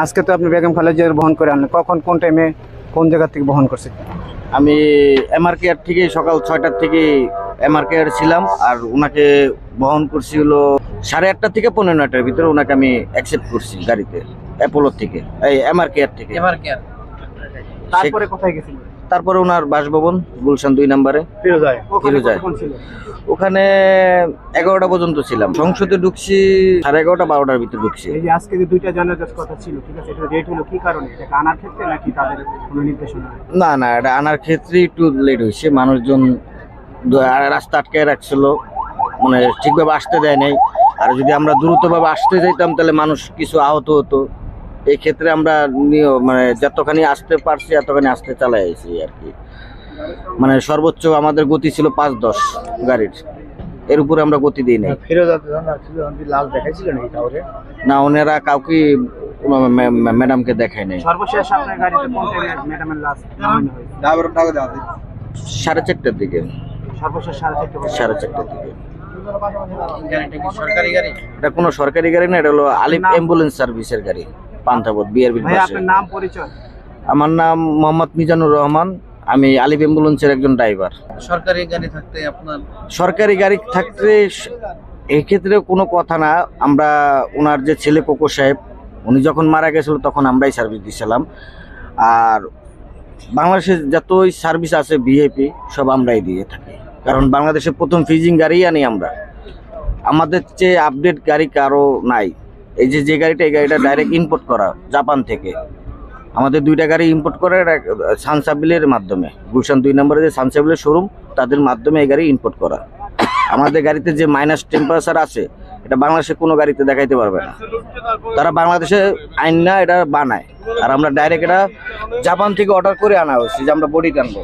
আজকে তো আপনি বেগম খালেদা বহন করে আনলেন। কখন কোন টাইমে কোন জায়গা থেকে বহন করছে? আমি এমআর কেয়ার থেকে সকাল ছয়টার থেকে এমআর কেয়ার ছিলাম আর ওনাকে বহন করছি হলো সাড়ে আটটা থেকে পনেরো নয়টার ভিতরে ওনাকে আমি অ্যাকসেপ্ট করছি গাড়িতে অ্যাপোলোর থেকে এই এমআর কেয়ার থেকে। এমআর কেয়ার তারপরে কোথায় গেছিলেন? তারপরে ওনার বাসভবন গুলশান দুই নম্বরে। ফিরোজায়। ওখানে এগারোটা পর্যন্ত ছিলাম। সংসদে ঢুকছি সাড়ে এগারোটা বারোটার ভিতরে ঢুকছি। আজকে যে দুইটা জানাজার কথা ছিল ঠিক আছে এটা রেট হলো কি কারণে? এটা আনার ক্ষেত্রে নাকি তাদের কোনো নির্দেশনা না না এটা আনার ক্ষেত্রে একটু লেট হয়েছে। মানুষজন রাস্তা আটকে রাখছিল। মানে ঠিকভাবে আসতে দেয় নাই। আর যদি আমরা দ্রুতভাবে আসতে যাইতাম তাহলে মানুষ কিছু আহত হতো। এই ক্ষেত্রে আমরা মানে যতখানি আসতে পারছি এতখানি আসতে চালাই আইছি আর কি। মানে সর্বোচ্চ আমাদের গতি ছিল পাঁচ দশ গাড়ির। এর উপরে আমরা গতি দিই নাই। লাল টাওয়ারে না ওনারা কাউকে ম্যাডামকে দেখায় নাই। সর্বশেষ আপনার গাড়িতে কোন ম্যাডামের লাশ নামানো হয়েছে? সাড়ে চারটার দিকে। সর্বশেষ সাড়ে সাড়ে চারটার দিকে। সরকারি গাড়ি? এটা কোনো সরকারি গাড়ি না এটা হলো আলিফ অ্যাম্বুলেন্স সার্ভিসের গাড়ি। পান্থাপথ বিআরবির ভাই পাশে আপনার নাম পরিচয়? আমার নাম মোহাম্মদ মিজানুর রহমান। আমি আলিফ অ্যাম্বুলেন্সের একজন ড্রাইভার। সরকারি গাড়ি থাকতে আপনার সরকারি গাড়ি থাকতে এক্ষেত্রে কোনো কথা না। আমরা ওনার যে ছেলে কোকো সাহেব উনি যখন মারা গেছিল তখন আমরাই সার্ভিস দিছিলাম। আর বাংলাদেশে যতই সার্ভিস আছে ভিআইপি সব আমরাই দিয়ে থাকি। কারণ বাংলাদেশে প্রথম ফিজিং গাড়ি আনি আমরা। আমাদের চেয়ে আপডেট গাড়ি কারও নাই। এই যে যে গাড়িটা, এই গাড়িটা ডাইরেক্ট ইম্পোর্ট করা জাপান থেকে। আমাদের দুইটা গাড়ি ইম্পোর্ট করে সানসাবিলের মাধ্যমে। গুলশান দুই নম্বরে যে সানসাবিলের শোরুম তাদের মাধ্যমে এই গাড়ি ইম্পোর্ট করা। আমাদের গাড়িতে যে মাইনাস টেম্পারেচার আছে, এটা বাংলাদেশে কোনো গাড়িতে দেখাইতে পারবে না। তারা বাংলাদেশে আইন না, এটা বানায়। আর আমরা ডাইরেক্ট এটা জাপান থেকে অর্ডার করে আনা হয়েছে যে আমরা বডি টানবো।